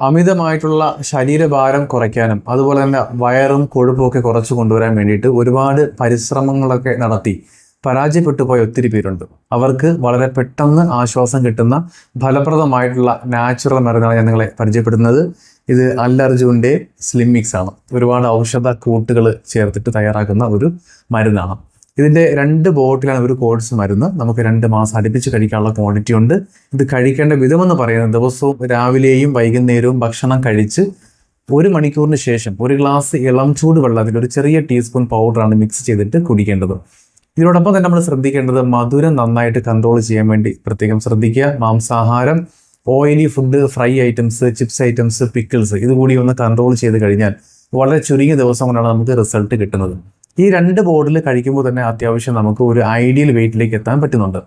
അമിതമായിട്ടുള്ള ശരീരഭാരം കുറയ്ക്കാനും അതുപോലെ തന്നെ വയറും കൊഴുപ്പും ഒക്കെ കുറച്ച് കൊണ്ടുവരാൻ വേണ്ടിയിട്ട് ഒരുപാട് പരിശ്രമങ്ങളൊക്കെ നടത്തി പരാജയപ്പെട്ടു പോയ ഒത്തിരി പേരുണ്ട്. അവർക്ക് വളരെ പെട്ടെന്ന് ആശ്വാസം കിട്ടുന്ന ഫലപ്രദമായിട്ടുള്ള നാച്ചുറൽ മരുന്നാണ് ഞാൻ നിങ്ങളെ പരിചയപ്പെടുന്നത് ഇത് അല്ലർജുവിന്റെ സ്ലിമ്മിക്സ് ആണ്. ഒരുപാട് ഔഷധ കൂട്ടുകൾ ചേർത്തിട്ട് തയ്യാറാക്കുന്ന ഒരു മരുന്നാണ്. ഇതിന്റെ രണ്ട് ബോട്ടിലാണ് ഒരു കോഴ്സ് മരുന്ന്. നമുക്ക് രണ്ട് മാസം അടുപ്പിച്ച് കഴിക്കാനുള്ള ക്വാണ്ടിറ്റി ഉണ്ട്. ഇത് കഴിക്കേണ്ട വിധമെന്ന് പറയുന്നത് ദിവസവും രാവിലെയും വൈകുന്നേരവും ഭക്ഷണം കഴിച്ച് ഒരു മണിക്കൂറിന് ശേഷം ഒരു ഗ്ലാസ് ഇളം ചൂട് വെള്ളത്തിൽ ഒരു ചെറിയ ടീസ്പൂൺ പൗഡറാണ് മിക്സ് ചെയ്തിട്ട് കുടിക്കേണ്ടത്. ഇതിനോടൊപ്പം തന്നെ നമ്മൾ ശ്രദ്ധിക്കേണ്ടത് മധുരം നന്നായിട്ട് കൺട്രോൾ ചെയ്യാൻ വേണ്ടി പ്രത്യേകം ശ്രദ്ധിക്കുക. മാംസാഹാരം oily food fry items chips items pickles ഇതുകൂടി ഒന്ന് കൺട്രോൾ ചെയ്ത് കഴിഞ്ഞാൽ വളരെ ചുരുങ്ങിയ ദിവസം കൊണ്ടാണ് നമുക്ക് റിസൾട്ട് കിട്ടുന്നത്. ഈ രണ്ട് ബോർഡിൽ കഴിക്കുമ്പോൾ തന്നെ അത്യാവശ്യം നമുക്ക് ഒരു ഐഡിയൽ വെയിറ്റിലേക്ക് എത്താൻ പറ്റുന്നുണ്ട്.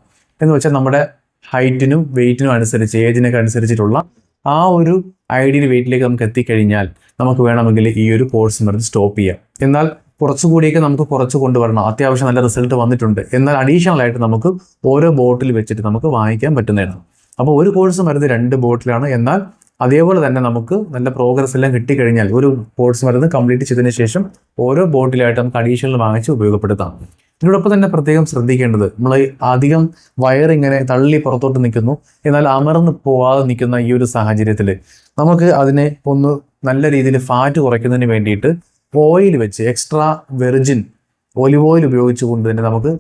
എന്ന് വെച്ചാൽ നമ്മുടെ ഹൈറ്റിനും വെയിറ്റിനും അനുസരിച്ച് ഏജിനൊക്കെ അനുസരിച്ചിട്ടുള്ള ആ ഒരു ഐഡിയൽ വെയിറ്റിലേക്ക് നമുക്ക് എത്തിക്കഴിഞ്ഞാൽ നമുക്ക് വേണമെങ്കിൽ ഈ ഒരു കോഴ്സ് മരുന്ന് സ്റ്റോപ്പ് ചെയ്യാം. എന്നാൽ കുറച്ചുകൂടിയൊക്കെ നമുക്ക് കുറച്ച് കൊണ്ടുവരണം. അത്യാവശ്യം നല്ല റിസൾട്ട് വന്നിട്ടുണ്ട്. എന്നാൽ അഡീഷണൽ ആയിട്ട് നമുക്ക് ഓരോ ബോട്ടിൽ വെച്ചിട്ട് നമുക്ക് വാങ്ങിക്കാൻ പറ്റുന്നതാണ്. അപ്പോൾ ഒരു കോഴ്സ് മരുന്ന് രണ്ട് ബോട്ടിലാണ് എന്നാൽ അതേപോലെ തന്നെ നമുക്ക് നല്ല പ്രോഗ്രസ് എല്ലാം കിട്ടിക്കഴിഞ്ഞാൽ ഒരു കോഴ്സ് മരുന്ന് കംപ്ലീറ്റ് ചെയ്തതിന് ശേഷം ഓരോ ബോട്ടിലായിട്ട് അഡീഷണൽ വാങ്ങിച്ച് ഉപയോഗപ്പെടുത്താം. ഇതിനോടൊപ്പം തന്നെ പ്രത്യേകം ശ്രദ്ധിക്കേണ്ടത് നമ്മൾ അധികം വയറിങ്ങനെ തള്ളി പുറത്തോട്ട് നിൽക്കുന്നു. എന്നാൽ അമർന്ന് പോവാതെ നിൽക്കുന്ന ഈ ഒരു സാഹചര്യത്തിൽ നമുക്ക് അതിനെ ഒന്ന് നല്ല രീതിയിൽ ഫാറ്റ് കുറയ്ക്കുന്നതിന് വേണ്ടിയിട്ട് ഓയിൽ വെച്ച് എക്സ്ട്രാ വെർജിൻ ഒലിവ് ഓയിൽ ഉപയോഗിച്ചുകൊണ്ട് തന്നെ നമുക്ക്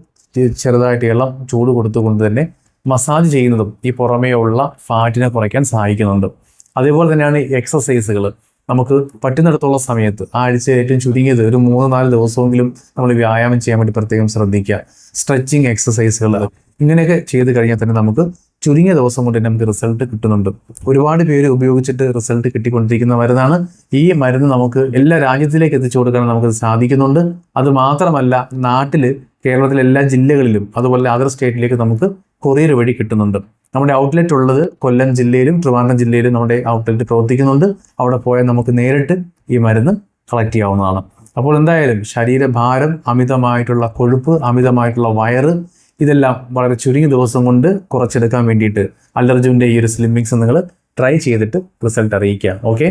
ചെറുതായിട്ട് ഇളം ചൂട് കൊടുത്തുകൊണ്ട് തന്നെ മസാജ് ചെയ്യുന്നതും ഈ പുറമേ ഉള്ള ഫാറ്റിനെ കുറയ്ക്കാൻ സഹായിക്കുന്നുണ്ട്. അതേപോലെ തന്നെയാണ് എക്സസൈസുകൾ നമുക്ക് പറ്റുന്നിടത്തോളം സമയത്ത് ആഴ്ച ഏറ്റവും ചുരുങ്ങിയത് ഒരു മൂന്ന് നാല് ദിവസമെങ്കിലും നമ്മൾ വ്യായാമം ചെയ്യാൻ വേണ്ടി പ്രത്യേകം ശ്രദ്ധിക്കുക. സ്ട്രെച്ചിങ് എക്സസൈസുകൾ ഇങ്ങനെയൊക്കെ ചെയ്ത് കഴിഞ്ഞാൽ തന്നെ നമുക്ക് ചുരുങ്ങിയ ദിവസം കൊണ്ട് തന്നെ നമുക്ക് റിസൾട്ട് കിട്ടുന്നുണ്ട്. ഒരുപാട് പേര് ഉപയോഗിച്ചിട്ട് റിസൾട്ട് കിട്ടിക്കൊണ്ടിരിക്കുന്ന മരുന്നാണ്. ഈ മരുന്ന് നമുക്ക് എല്ലാ രാജ്യത്തിലേക്ക് എത്തിച്ചു കൊടുക്കാൻ നമുക്ക് സാധിക്കുന്നുണ്ട്. അത് മാത്രമല്ല നാട്ടിൽ കേരളത്തിലെ എല്ലാ ജില്ലകളിലും അതുപോലെ അതർ സ്റ്റേറ്റിലേക്ക് നമുക്ക് കൊറിയർ വഴി കിട്ടുന്നുണ്ട്. നമ്മുടെ ഔട്ട്ലെറ്റ് ഉള്ളത് കൊല്ലം ജില്ലയിലും ട്രിവാൻഡ്രം ജില്ലയിലും നമ്മുടെ ഔട്ട്ലെറ്റ് പ്രവർത്തിക്കുന്നുണ്ട്. അവിടെ പോയാൽ നമുക്ക് നേരിട്ട് ഈ മരുന്ന് കളക്ട് ചെയ്യാവുന്നതാണ്. അപ്പോൾ എന്തായാലും ശരീരഭാരം അമിതമായിട്ടുള്ള കൊഴുപ്പ് അമിതമായിട്ടുള്ള വയറ് ഇതെല്ലാം വളരെ ചുരുങ്ങിയ ദിവസം കൊണ്ട് കുറച്ചെടുക്കാൻ വേണ്ടിയിട്ട് അല്ലർജുവിന്റെ ഈ ഒരു സ്ലിമ്മിങ്സ് നിങ്ങൾ ട്രൈ ചെയ്തിട്ട് റിസൾട്ട് അറിയിക്കുക. ഓക്കെ